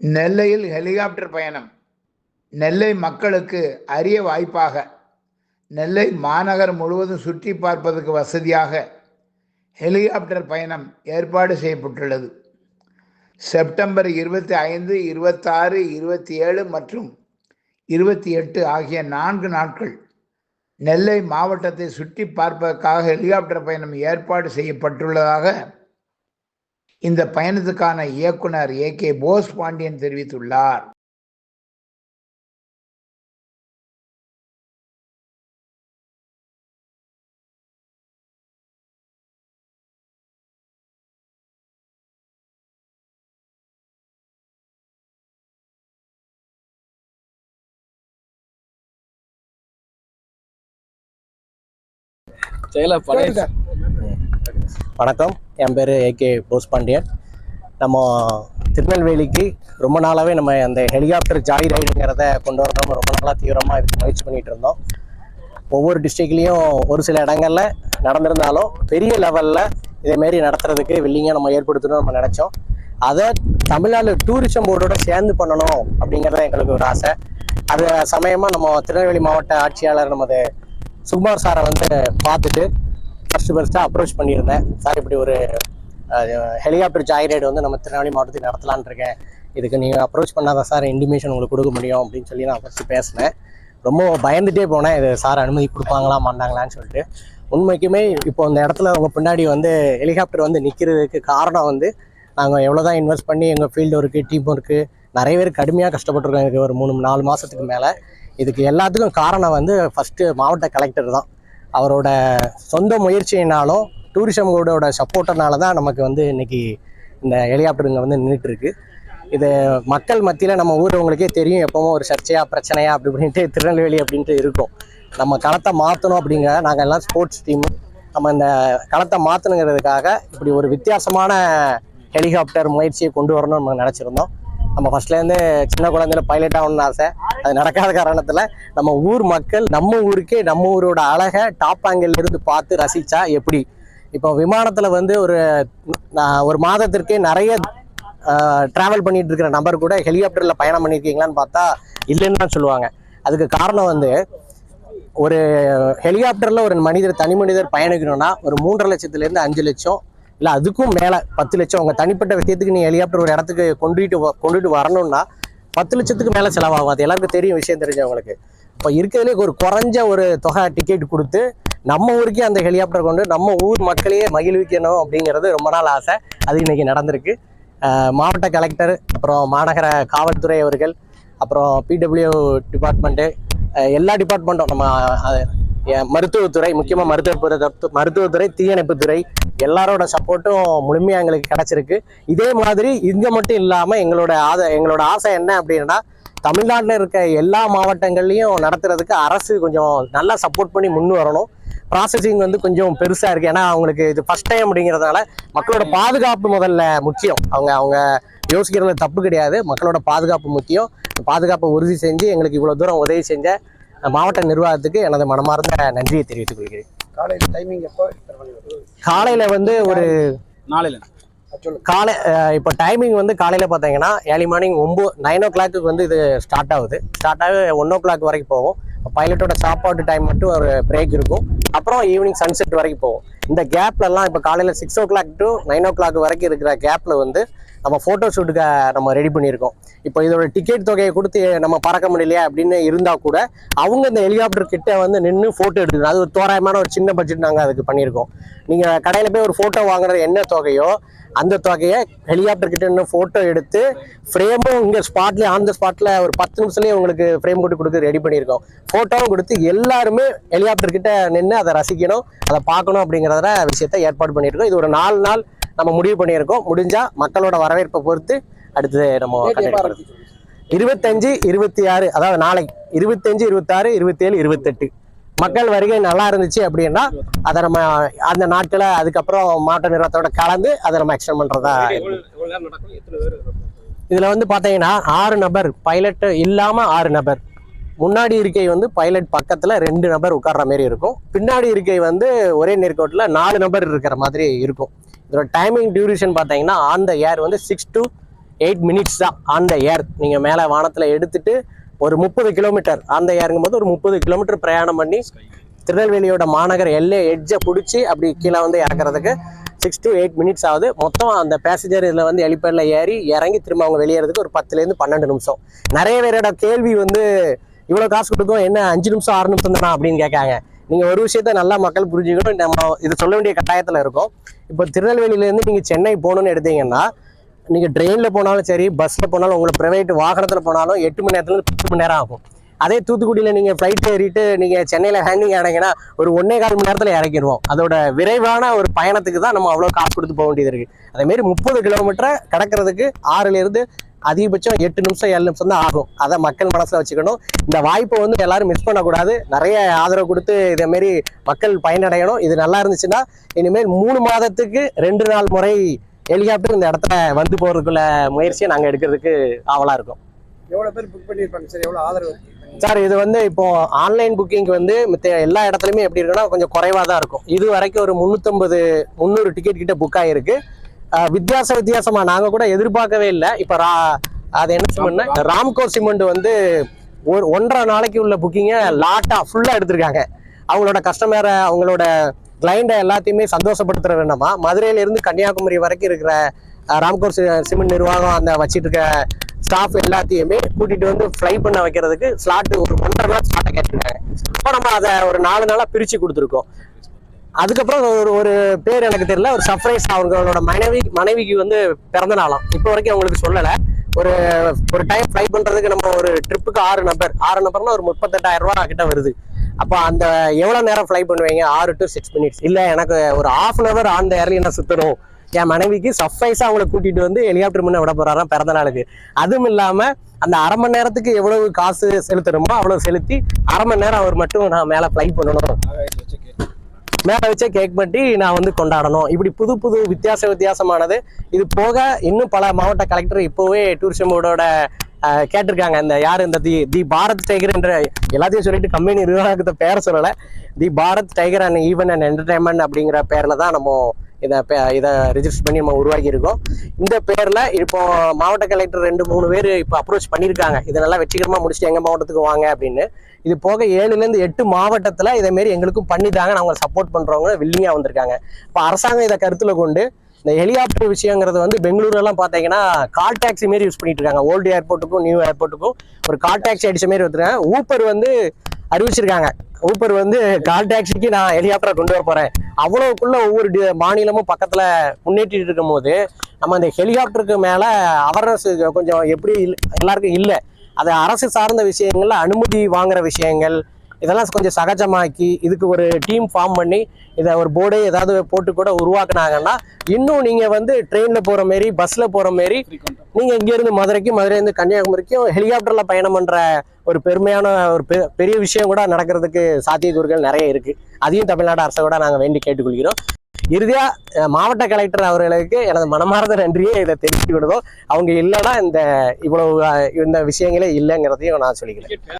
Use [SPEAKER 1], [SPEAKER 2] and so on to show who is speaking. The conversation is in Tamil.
[SPEAKER 1] நெல்லையில் ஹெலிகாப்டர் பயணம். நெல்லை மக்களுக்கு அரிய வாய்ப்பாக. நெல்லை மாநகர் முழுவதும் சுற்றி பார்ப்பதற்கு வசதியாக ஹெலிகாப்டர் பயணம் ஏற்பாடு செய்யப்பட்டுள்ளது. செப்டம்பர் இருபத்தி ஐந்து இருபத்தாறு இருபத்தி ஏழு மற்றும் இருபத்தி எட்டு ஆகிய நான்கு நாட்கள் நெல்லை மாவட்டத்தை சுற்றி பார்ப்பதற்காக ஹெலிகாப்டர் பயணம் ஏற்பாடு செய்யப்பட்டுள்ளதாக இந்த பயணத்துக்கான இயக்குனர் ஏ கே போஸ் பாண்டியன் தெரிவித்துள்ளார்.
[SPEAKER 2] செயலா பழைய
[SPEAKER 3] வணக்கம். என் பேர் ஏகே போஸ் பாண்டியன் நம்ம திருநெல்வேலிக்கு ரொம்ப நாளாகவே நம்ம அந்த ஹெலிகாப்டர் ஜாய் ரைடுங்கிறத கொண்டு வரணும் ரொம்ப நாளாக தீவிரமாக இதுக்கு முயற்சி பண்ணிகிட்டு இருந்தோம். ஒவ்வொரு டிஸ்ட்ரிக்ட்லேயும் ஒரு சில இடங்களில் நடந்திருந்தாலும் பெரிய லெவலில் இதேமாரி நடத்துறதுக்கு வில்லிங்காக நம்ம ஏற்படுத்தணும்னு நம்ம நினச்சோம். அதை தமிழ்நாடு டூரிசம் போர்டோட சேர்ந்து பண்ணணும் அப்படிங்கிறது எங்களுக்கு ஒரு ஆசை. அது சமயமாக நம்ம திருநெல்வேலி மாவட்ட ஆட்சியாளர் நமது சுகுமார் சாரை வந்து பார்த்துட்டு ஃபர்ஸ்ட் ஃபர்ஸ்ட்டாக அப்ரோச் பண்ணியிருந்தேன். சார் இப்படி ஒரு ஹெலிகாப்டர் ஜாய்ரைடு வந்து நம்ம திருநெல்வேலி மாவட்டத்தில் நடத்தலான்னு இருக்கேன். இதுக்கு நீங்கள் அப்ரோச் பண்ணாதான் சார் இன்டிமேஷன் உங்களுக்கு கொடுக்க முடியும் அப்படின்னு சொல்லி நான் ஃபஸ்ட்டு பேசினேன். ரொம்ப பயந்துட்டே போனேன். இது சார் அனுமதி கொடுப்பாங்களா மாட்டாங்களான்னு சொல்லிட்டு. உண்மைக்குமே இப்போ இந்த இடத்துல உங்கள் பின்னாடி வந்து ஹெலிகாப்டர் வந்து நிற்கிறதுக்கு காரணம் வந்து நாங்கள் எவ்வளோ தான் இன்வெஸ்ட் பண்ணி எங்கள் ஃபீல்டு ஒர்க்கு டீம் ஒர்க்கு நிறைய பேர் கடுமையாக கஷ்டப்பட்டுருக்கோம் எனக்கு ஒரு மூணு நாலு மாதத்துக்கு மேலே. இதுக்கு எல்லாத்துக்கும் காரணம் வந்து ஃபஸ்ட்டு மாவட்ட கலெக்டர் தான். அவரோட சொந்த முயற்சியினாலும் டூரிசம் போர்டோட சப்போர்ட்டனால தான் நமக்கு வந்து இன்னைக்கு இந்த ஹெலிகாப்டருங்க வந்து நின்றுட்டுருக்கு இது மக்கள் மத்தியில் நம்ம ஊர்வங்களுக்கே தெரியும் எப்பவும் ஒரு சர்ச்சையாக பிரச்சனையா அப்படி அப்படின்ட்டு திருநெல்வேலி அப்படின்ட்டு இருக்கும். நம்ம களத்தை மாற்றணும் அப்படிங்கிற நாங்கள் எல்லாம் ஸ்போர்ட்ஸ் டீம் நம்ம இந்த களத்தை மாற்றணுங்கிறதுக்காக இப்படி ஒரு வித்தியாசமான ஹெலிகாப்டர் முயற்சியை கொண்டு வரணும்னு நம்ம நினச்சிருந்தோம். நம்ம ஃபர்ஸ்ட்லேருந்து சின்ன குழந்தையில பைலட் ஆகணும்னு ஆசை. அது நடக்காத காரணத்தில் நம்ம ஊர் மக்கள் நம்ம ஊருக்கே நம்ம ஊரோட அழகை டாப் ஆங்கிள் இருந்து பார்த்து ரசிச்சா எப்படி? இப்போ விமானத்தில் வந்து ஒரு ஒரு மாதத்திற்கே நிறைய ட்ராவல் பண்ணிட்டு இருக்கிற நபர் கூட ஹெலிகாப்டரில் பயணம் பண்ணியிருக்கீங்களான்னு பார்த்தா இல்லைன்னு தான் சொல்லுவாங்க. அதுக்கு காரணம் வந்து ஒரு ஹெலிகாப்டரில் ஒரு மனிதர் தனி மனிதர் பயணிக்கணும்னா ஒரு மூன்றரை லட்சத்துலேருந்து அஞ்சு லட்சம் இல்லை அதுக்கும் மேலே பத்து லட்சம். உங்கள் தனிப்பட்ட விஷயத்துக்கு நீ ஹெலிகாப்டர் ஒரு இடத்துக்கு கொண்டுட்டு வ- கொண்டுட்டு வரணும்னா பத்து லட்சத்துக்கு மேலே செலவாகும். அது எல்லாருக்கும் தெரியும் விஷயம் தெரிஞ்சவங்களுக்கு. இப்போ இருக்கிறதுலே ஒரு குறைஞ்ச ஒரு தொகை டிக்கெட் கொடுத்து நம்ம ஊருக்கே அந்த ஹெலிகாப்டர் கொண்டு நம்ம ஊர் மக்களையே மகிழ்விக்கணும் அப்படிங்கிறது ரொம்ப நாள் ஆசை. அது இன்னைக்கு நடந்திருக்கு. மாவட்ட கலெக்டர் அப்புறம் மாநகர காவல்துறை அவர்கள் அப்புறம் பிடபிள்யூ டிபார்ட்மெண்ட்டு எல்லா டிபார்ட்மெண்ட்டும் நம்ம மருத்துவத்துறை முக்கியமாக மருத்துவ மருத்துவத்துறை தீயணைப்புத்துறை எல்லாரோட சப்போர்ட்டும் முழுமையாக எங்களுக்கு கிடைச்சிருக்கு. இதே மாதிரி இங்கே மட்டும் இல்லாமல் எங்களோட ஆத எங்களோட ஆசை என்ன அப்படின்னா தமிழ்நாட்டில் இருக்க எல்லா மாவட்டங்கள்லையும் நடத்துறதுக்கு அரசு கொஞ்சம் நல்லா சப்போர்ட் பண்ணி முன் வரணும். ப்ராசஸிங் வந்து கொஞ்சம் பெருசாக இருக்குது ஏன்னா அவங்களுக்கு இது ஃபஸ்ட் டைம் அப்படிங்கிறதுனால மக்களோட பாதுகாப்பு முதல்ல முக்கியம். அவங்க அவங்க யோசிக்கிறது தப்பு கிடையாது. மக்களோட பாதுகாப்பு முக்கியம். பாதுகாப்பை உறுதி செஞ்சு எங்களுக்கு இவ்வளோ தூரம் உதவி செஞ்ச மாவட்ட நிர்வாகத்துக்கு எனது மனமார்ந்த நன்றியை தெரிவித்துக் கொள்கிறேன்.
[SPEAKER 2] காலையில் டைமிங் எப்போ
[SPEAKER 3] காலையில் வந்து ஒரு
[SPEAKER 2] நாளையில.
[SPEAKER 3] காலை இப்போ டைமிங் வந்து காலையில் பார்த்தீங்கன்னா ஏர்லி மார்னிங் ஒம்பது நைன் ஓ கிளாக்கு வந்து இது ஸ்டார்ட் ஆகுது. ஸ்டார்ட் ஆகி ஒன் ஓ கிளாக் வரைக்கும் போகும். பைலட்டோட சாப்பாட்டு டைம் மட்டும் ஒரு பிரேக் இருக்கும். அப்புறம் ஈவினிங் சன்செட் வரைக்கும் போகும். இந்த கேப்லலாம் இப்போ காலையில் six o'clock to nine o'clock வரைக்கும் இருக்கிற கேப்பில் வந்து நம்ம ஃபோட்டோ ஷூட்டுக்கு நம்ம ரெடி பண்ணியிருக்கோம். இப்போ இதோட டிக்கெட் தொகையை கொடுத்து நம்ம பறக்க முடியலையா அப்படின்னு இருந்தால் கூட அவங்க இந்த ஹெலிகாப்டர் கிட்ட வந்து நின்று ஃபோட்டோ எடுத்துக்கணும் அது ஒரு தோராயமான ஒரு சின்ன பட்ஜெட் நாங்கள் அதுக்கு பண்ணியிருக்கோம். நீங்கள் கடையில் போய் ஒரு ஃபோட்டோ வாங்குறது என்ன தொகையோ அந்த தொகையை ஹெலிகாப்டர் கிட்ட நின்று ஃபோட்டோ எடுத்து ஃப்ரேமும் இங்கே ஸ்பாட்லேயே ஆன் த ஸ்பாட்டில் ஒரு பத்து நிமிஷத்துலேயே உங்களுக்கு ஃப்ரேம் போட்டு கொடுத்து ரெடி பண்ணியிருக்கோம். ஃபோட்டோவும் கொடுத்து எல்லாருமே ஹெலிகாப்டர் கிட்ட நின்று அதை ரசிக்கணும் அதை பார்க்கணும் அப்படிங்கிறத விஷயத்த ஏற்பாடு பண்ணியிருக்கோம். இது ஒரு நாலு நாள் நம்ம முடிவு பண்ணியிருக்கோம். முடிஞ்சால் மக்களோட வரவேற்பை பொறுத்து அடுத்து நம்ம. இருபத்தஞ்சு இருபத்தி ஆறு அதாவது நாளை இருபத்தஞ்சு இருபத்தாறு இருபத்தேழு இருபத்தெட்டு. மக்கள் வருகை நல்லா இருந்துச்சு அப்படின்னா அதை நம்ம அந்த நாட்களை அதுக்கப்புறம் மாவட்ட நிர்வாகத்தோட கலந்து அதை நம்ம எக்ஸ்டெண்ட் பண்றதா இதுல வந்து பாத்தீங்கன்னா ஆறு நபர் பைலட் இல்லாம ஆறு நபர். முன்னாடி இருக்கை வந்து பைலட் பக்கத்துல ரெண்டு நபர் உட்கார்ற மாதிரி இருக்கும். பின்னாடி இருக்கை வந்து ஒரே நேர்கோட்டில் நாலு நபர் இருக்கிற மாதிரி இருக்கும். இதோட டைமிங் டியூரேஷன் பார்த்தீங்கன்னா ஆன் த ஏர் வந்து சிக்ஸ் டு எயிட் மினிட்ஸ் தான் ஆன் த ஏர் நீங்கள் மேலே வானத்தில் எடுத்துட்டு ஒரு முப்பது கிலோமீட்டர் அந்த ஏருங்கும் போது ஒரு முப்பது கிலோமீட்டர் பிரயாணம் பண்ணி திருநெல்வேலியோட மாநகர் எல்லை எட்ஜை பிடிச்சி அப்படி கீழே வந்து இறக்குறதுக்கு சிக்ஸ் டு எயிட் மினிட்ஸ் ஆகுது. மொத்தம் அந்த பேசஞ்சர் இதில் வந்து ஹெலிபேடில் ஏறி இறங்கி திரும்ப அவங்க வெளியேறதுக்கு ஒரு பத்துலேருந்து பன்னெண்டு நிமிஷம். நிறைய பேரோட கேள்வி வந்து இவ்வளோ காசு கொடுக்கும் என்ன அஞ்சு நிமிஷம் ஆறு நிமிஷம் தானா அப்படின்னு கேட்காங்க. நீங்கள் ஒரு விஷயத்த நல்லா மக்கள் புரிஞ்சுக்கணும். நம்ம இது சொல்ல வேண்டிய கட்டாயத்தில் இருக்கோம். இப்போ திருநெல்வேலியிலேருந்து நீங்கள் சென்னை போகணுன்னு எடுத்தீங்கன்னா நீங்கள் ட்ரெயினில் போனாலும் சரி பஸ்ஸில் போனாலும் உங்களை ப்ரைவேட் வாகனத்தில் போனாலும் எட்டு மணி நேரத்துல பத்து மணி நேரம் ஆகும். அதே தூத்துக்குடியில் நீங்கள் ஃப்ளைட் ஏறிட்டு நீங்கள் சென்னையில் ஹேண்டிங் இறங்கினா ஒரு ஒன்றே கால் மணி நேரத்தில் இறக்கிடுவோம் அதோட விரைவான ஒரு பயணத்துக்கு தான் நம்ம அவ்வளோ காசு கொடுத்து போக வேண்டியது இருக்குது அதேமாரி முப்பது கிலோமீட்டரை கடக்கிறதுக்கு ஆறுலேருந்து அதிகபட்சம் எட்டு நிமிஷம் ஏழு நிமிஷம் தான் ஆகும். அதை மக்கள் மனசில் வச்சுக்கணும். இந்த வாய்ப்பை வந்து எல்லாரும் மிஸ் பண்ணக்கூடாது. நிறைய ஆதரவு கொடுத்து இதேமாரி மக்கள் பயனடையணும். இது நல்லா இருந்துச்சுன்னா இனிமேல் மூணு மாதத்துக்கு ரெண்டு நாள் முறை ஹெலிகாப்டர் இந்த இடத்துல வந்து போகிறதுக்குள்ள முயற்சியை நாங்கள் எடுக்கிறதுக்கு ஆவலாக இருக்கோம்.
[SPEAKER 2] எவ்வளவு பேர் புக் பண்ணியிருப்பாங்க சார் எவ்வளவு ஆதரவு
[SPEAKER 3] சார் இது வந்து இப்போ ஆன்லைன் புக்கிங் வந்து மித்த எல்லா இடத்துலையுமே எப்படி இருக்குன்னா கொஞ்சம் குறைவாக தான் இருக்கும். இது வரைக்கும் ஒரு முந்நூற்றம்பது முந்நூறு டிக்கெட் கிட்ட புக் ஆகிருக்கு வித்தியாச வித்தியாசமா நாங்கள் கூட எதிர்பார்க்கவே இல்லை. இப்போ ரா அது என்ன சிமெண்ட் ராம்கோ சிமெண்ட் வந்து ஒரு ஒன்றரை நாளைக்கு உள்ள புக்கிங்கை லாட்டாக ஃபுல்லாக எடுத்திருக்காங்க. அவங்களோட கஸ்டமரை அவங்களோட கிளைண்டை எல்லாத்தையுமே சந்தோஷப்படுத்துற வேண்டாமா? மதுரையிலேருந்து கன்னியாகுமரி வரைக்கும் இருக்கிற ராம்கோர் சிமெண்ட் நிர்வாகம் அந்த வச்சிட்டு இருக்க ஸ்டாஃப் எல்லாத்தையுமே கூட்டிட்டு வந்து ஃப்ளை பண்ண வைக்கிறதுக்கு ஸ்லாட் ஒரு ஒன்றரை நாள் ஸ்லாட்டை கேட்டிருக்காங்க. இப்போ நம்ம அதை ஒரு நாலு நாளாக பிரித்து கொடுத்துருக்கோம். அதுக்கப்புறம் ஒரு ஒரு பேர் எனக்கு தெரியல. ஒரு சர்ப்ரைஸ் அவங்களோட மனைவி மனைவிக்கு வந்து பிறந்த நாளாம். இப்போ வரைக்கும் அவங்களுக்கு சொல்லலை. ஒரு ஒரு டைம் ஃப்ளை பண்ணுறதுக்கு நம்ம ஒரு ட்ரிப்புக்கு ஆறு நம்பர் ஆறு நம்பர்னா ஒரு முப்பத்தெட்டாயிரம் ரூபா கிட்ட வருது. அப்போ அந்த எவ்வளோ நேரம் ஃப்ளை பண்ணுவீங்க? ஆறு டு சிக்ஸ் மினிட்ஸ் இல்லை எனக்கு ஒரு half an hour on the early நான் சுற்றணும் என் மனைவிக்கு சர்ப்ரைஸாக அவங்கள கூட்டிகிட்டு வந்து ஹெலிகாப்டர் முன்ன விட போகிறாராம் பிறந்த நாளுக்கு. அதுவும் இல்லாமல் அந்த அரை மணி நேரத்துக்கு எவ்வளவு காசு செலுத்தணுமோ அவ்வளோ செலுத்தி அரை மணி நேரம் அவர் மட்டும் நான் மேலே ஃப்ளை பண்ணணும்.
[SPEAKER 2] வச்சு
[SPEAKER 3] மேலே வச்சே கேக் பண்ணி நான் வந்து கொண்டாடணும். இப்படி புது புது வித்தியாச வித்தியாசமானது. இது போக இன்னும் பல மாவட்ட கலெக்டர் இப்போவே டூரிசம் போர்டோட கேட்டிருக்காங்க. இந்த யார்? இந்த தி தி பாரத் டைகர் என்ற எல்லாத்தையும் சொல்லிட்டு கம்பெனி நிர்வாகத்தை பேரை சொல்லலை. The Bharat tiger and even and entertainment அப்படிங்கிற பேரில் தான் நம்ம இதை பே- இதை ரிஜிஸ்டர் பண்ணி நம்ம உருவாக்கியிருக்கோம். இந்த பேரில் இப்போ மாவட்ட கலெக்டர் ரெண்டு மூணு பேர் இப்போ அப்ரோச் பண்ணியிருக்காங்க. இதெல்லாம் வெற்றிகரமாக முடிச்சுட்டு எங்கள் மாவட்டத்துக்கு வாங்க அப்படின்னு. இது போக ஏழுலேருந்து எட்டு மாவட்டத்தில் இதேமாரி எங்களுக்கும் பண்ணிட்டாங்க. நாங்கள் சப்போர்ட் பண்ணுறவங்க வில்லிங்காக வந்திருக்காங்க. இப்போ அரசாங்கம் இதை கருத்தில் கொண்டு இந்த ஹெலிகாப்டர் விஷயங்கிறது வந்து பெங்களூர்லாம் பார்த்தீங்கன்னா கால் டாக்ஸி மாரி யூஸ் பண்ணிட்டு இருக்காங்க ஓல்டு ஏர்போர்ட்டுக்கும் நியூ ஏர்போர்ட்டுக்கும் ஒரு கால் டாக்ஸி அடிச்ச மாரி வந்துருக்காங்க ஊப்பர் வந்து அறிவிச்சிருக்காங்க. ஊப்பர் வந்து கால் டாக்ஸிக்கு நான் ஹெலிகாப்டரை கொண்டு வர போகிறேன் அவ்வளோக்குள்ள ஒவ்வொரு மாநிலமும் பக்கத்தில் முன்னேற்றிட்டு இருக்கும் போது நம்ம இந்த ஹெலிகாப்டருக்கு மேலே அவேர்னஸ் கொஞ்சம் எப்படி எல்லாருக்கும் இல்லை. அது அரசு சார்ந்த விஷயங்கள்ல அனுமதி வாங்குற விஷயங்கள் இதெல்லாம் கொஞ்சம் சகஜமாக்கி இதுக்கு ஒரு டீம் ஃபார்ம் பண்ணி இதை ஒரு போர்டு ஏதாவது போட்டு கூட உருவாக்குனாங்கன்னா இன்னும் நீங்கள் வந்து ட்ரெயினில் போகிற மாரி பஸ்ஸில் போகிற மாரி நீங்கள் இங்கேருந்து மதுரைக்கும் மதுரையிலேருந்து கன்னியாகுமரிக்கும் ஹெலிகாப்டரில் பயணம் பண்ணுற ஒரு பெருமையான ஒரு பெ- பெரிய விஷயம் கூட நடக்கிறதுக்கு சாத்தியக்கூறுகள் நிறைய இருக்குது அதையும் தமிழ்நாடு அரசை கூட நாங்கள் வேண்டி கேட்டுக்கொள்கிறோம். இறுதியாக மாவட்ட கலெக்டர் அவர்களுக்கு எனது மனமார்ந்த நன்றியே இதை தெரிவித்து விடுதோ அவங்க இல்லைன்னா இந்த இவ்வளவு இந்த விஷயங்களே இல்லைங்கிறதையும் நான் சொல்லிக்கிறேன்.